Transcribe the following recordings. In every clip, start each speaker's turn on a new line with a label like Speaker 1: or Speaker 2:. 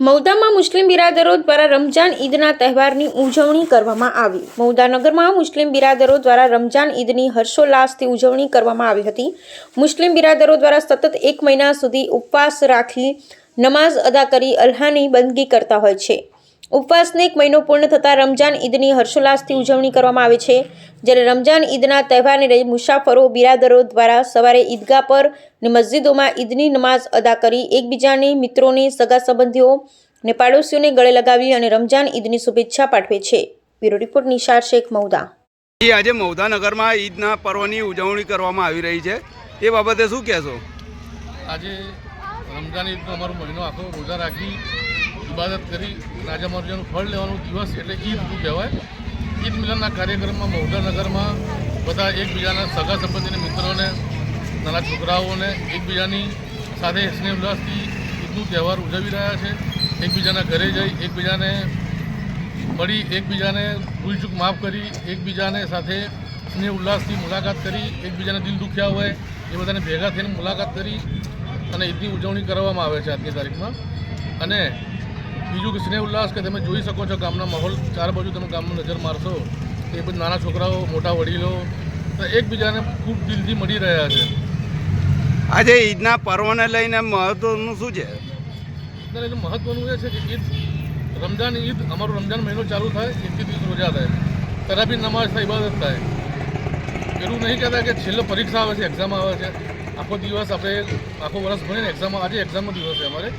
Speaker 1: મૌદામાં મુસ્લિમ બિરાદરો દ્વારા રમજાન ઈદના તહેવારની ઉજવણી કરવામાં આવી. મૌદાનગરમાં મુસ્લિમ બિરાદરો દ્વારા રમજાન ઈદની હર્ષોલ્લાસથી ઉજવણી કરવામાં આવી હતી. મુસ્લિમ બિરાદરો દ્વારા સતત એક મહિના સુધી ઉપવાસ રાખી નમાઝ અદા કરી અલ્હાની બંદગી કરતા હોય છે. ઉપવાસને એક મહિનો પૂર્ણ થતાં રમજાન ઈદની હર્ષોલ્લાસથી ઉજવણી કરવામાં આવે છે. જ્યારે રમજાન ઈદના તહેવારને લઈ મુસાફરો બિરાદરો દ્વારા સવારે ઈદગાહ પર અને મસ્જિદોમાં ઈદની નમાઝ અદા કરી એકબીજાની મિત્રોને સગા સંબંધીઓ અને પાડોશીઓને ગળે લગાવી અને રમજાન ઈદની શુભેચ્છા પાઠવે છે. બ્યુરો રિપોર્ટ નિશાર શેખ મૌદા
Speaker 2: એ આજે મૌદાનગરમાં ઈદના પર્વની ઉજવણી કરવામાં આવી રહી છે. એ બાબતે શું કહેશો?
Speaker 3: આજે રમજાન ઈદનો અમારો મહિનો આખો રોજા રાખી ઇબાદત કરી રાજા મહારાજાનું ફળ લેવાનું દિવસ એટલે ઈદ કહેવાય? ઈદ મિલનના કાર્યક્રમમાં મૌદાનગરમાં બધા એકબીજાના સગા સંબંધીને મિત્રોને, નાના છોકરાઓને એકબીજાની સાથે સ્નેહ ઉલ્લાસથી ઈદનું તહેવાર ઉજવી રહ્યા છે. એકબીજાના ઘરે જઈ એકબીજાને મળી, એકબીજાને ભૂલચૂક માફ કરી, એકબીજાને સાથે સ્નેહ ઉલ્લાસથી મુલાકાત કરી, એકબીજાને દિલ દુખ્યા હોય એ બધાને ભેગા થઈને મુલાકાત કરી અને ઈદની ઉજવણી કરવામાં આવે છે આજની તારીખમાં. અને બીજું કે સ્નેહ ઉલ્લાસ કે તમે જોઈ શકો છો ગામના માહોલ. ચાર બાજુ તમે ગામમાં નજર મારશો તો એ બધા નાના છોકરાઓ મોટા વડીલો એકબીજાને ખૂબ દિલથી મળી રહ્યા છે.
Speaker 2: આજે ઈદના પર્વને લઈને મહત્વનું શું છે?
Speaker 3: એટલે એનું મહત્વનું એ છે કે ઈદ રમજાન ઈદ અમારો રમજાન મહિનો ચાલુ થાય ઈદથી દિવસ રોજા થાય. તરાબી નમાઝ થાય ઇબાદત થાય. એવું નહીં કહેતા કે છેલ્લે પરીક્ષા આવે છે એક્ઝામ આવે છે. આખો દિવસ આપણે આખો વર્ષ ભણીને એક્ઝામ આજે એક્ઝામનો દિવસ છે અમારે.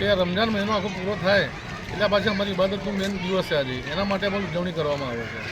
Speaker 3: કે રમઝાન મહિનો આખો પૂરો થાય, એટલે પાછી અમારી ઇબાદતનો મેન દિવસ છે આજે. એના માટે પણ ઉજવણી કરવામાં આવે છે.